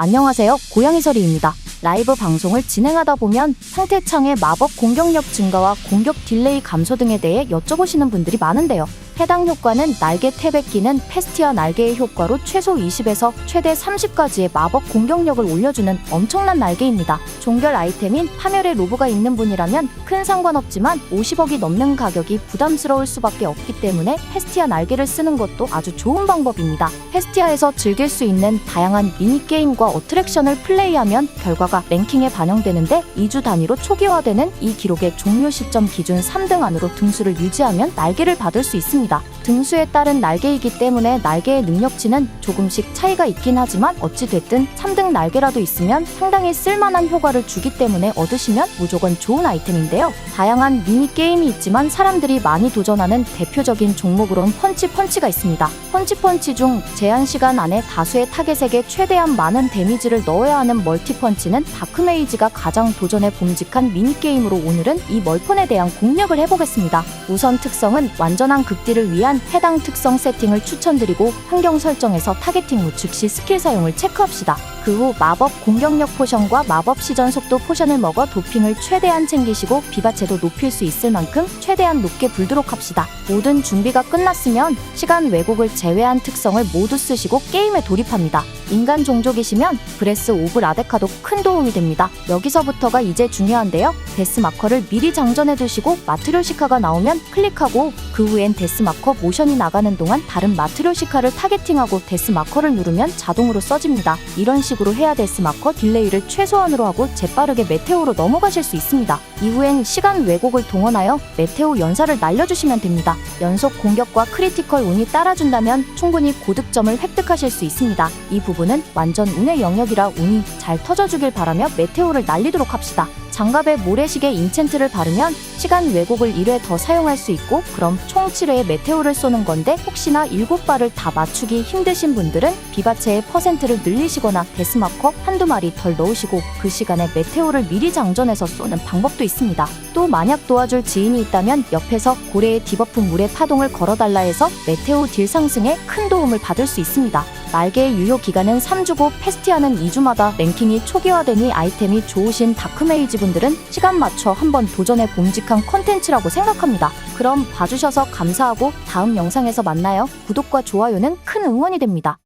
안녕하세요. 고양이설이입니다. 라이브 방송을 진행하다 보면 상태창의 마법 공격력 증가와 공격 딜레이 감소 등에 대해 여쭤보시는 분들이 많은데요. 해당 효과는 날개 끼는 페스티아 날개의 효과로 최소 20에서 최대 30까지의 마법 공격력을 올려주는 엄청난 날개입니다. 종결 아이템인 파멸의 로브가 있는 분이라면 큰 상관없지만 50억이 넘는 가격이 부담스러울 수밖에 없기 때문에 페스티아 날개를 쓰는 것도 아주 좋은 방법입니다. 페스티아에서 즐길 수 있는 다양한 미니게임과 어트랙션을 플레이하면 결과가 랭킹에 반영되는데 2주 단위로 초기화되는 이 기록의 종료 시점 기준 3등 안으로 등수를 유지하면 날개를 받을 수 있습니다. 등수에 따른 날개이기 때문에 날개의 능력치는 조금씩 차이가 있긴 하지만 어찌됐든 3등 날개라도 있으면 상당히 쓸만한 효과를 주기 때문에 얻으시면 무조건 좋은 아이템인데요. 다양한 미니게임이 있지만 사람들이 많이 도전하는 대표적인 종목으로는 펀치 펀치가 있습니다. 펀치 펀치 중 제한 시간 안에 다수의 타겟에게 최대한 많은 데미지를 넣어야 하는 멀티 펀치는 다크메이지가 가장 도전에 봄직한 미니게임으로 오늘은 이 멀펀에 대한 공략을 해보겠습니다. 우선 특성은 완전한 극딜을 위한 해당 특성 세팅을 추천드리고 환경 설정에서 타겟팅 후 즉시 스킬 사용을 체크합시다. 그 후 마법 공격력 포션과 마법 시전 속도 포션을 먹어 도핑을 최대한 챙기시고 비바체도 높일 수 있을 만큼 최대한 높게 불도록 합시다. 모든 준비가 끝났으면 시간 왜곡을 제외한 특성을 모두 쓰시고 게임에 돌입합니다. 인간 종족이시면 브레스 오브 라데카도 큰 도움이 됩니다. 여기서부터가 이제 중요한데요. 데스 마커를 미리 장전해 두시고 마트료시카가 나오면 클릭하고 그 후엔 데스 마커 모션이 나가는 동안 다른 마트료시카를 타겟팅하고 데스 마커를 누르면 자동으로 써집니다. 이런 식으로 해야 데스 마커 딜레이를 최소한으로 하고 재빠르게 메테오로 넘어가실 수 있습니다. 이후엔 시간 왜곡을 동원하여 메테오 연사를 날려주시면 됩니다. 연속 공격과 크리티컬 운이 따라준다면 충분히 고득점을 획득하실 수 있습니다. 이 부분은 완전 운의 영역이라 운이 잘 터져주길 바라며 메테오를 날리도록 합시다. 장갑에 모래시계 인챈트를 바르면 시간 왜곡을 1회 더 사용할 수 있고 그럼 총 7회의 메테오를 쏘는 건데 혹시나 7발을 다 맞추기 힘드신 분들은 비바체의 퍼센트를 늘리시거나 데스마커 한두 마리 덜 넣으시고 그 시간에 메테오를 미리 장전해서 쏘는 방법도 있습니다. 또 만약 도와줄 지인이 있다면 옆에서 고래의 디버프 물의 파동을 걸어달라 해서 메테오 딜 상승에 큰 도움을 받을 수 있습니다. 날개의 유효 기간은 3주고 페스티아는 2주마다 랭킹이 초기화되니 아이템이 좋으신 다크메이지 분들은 시간 맞춰 한번 도전해 봄직한 컨텐츠라고 생각합니다. 그럼 봐주셔서 감사하고 다음 영상에서 만나요. 구독과 좋아요는 큰 응원이 됩니다.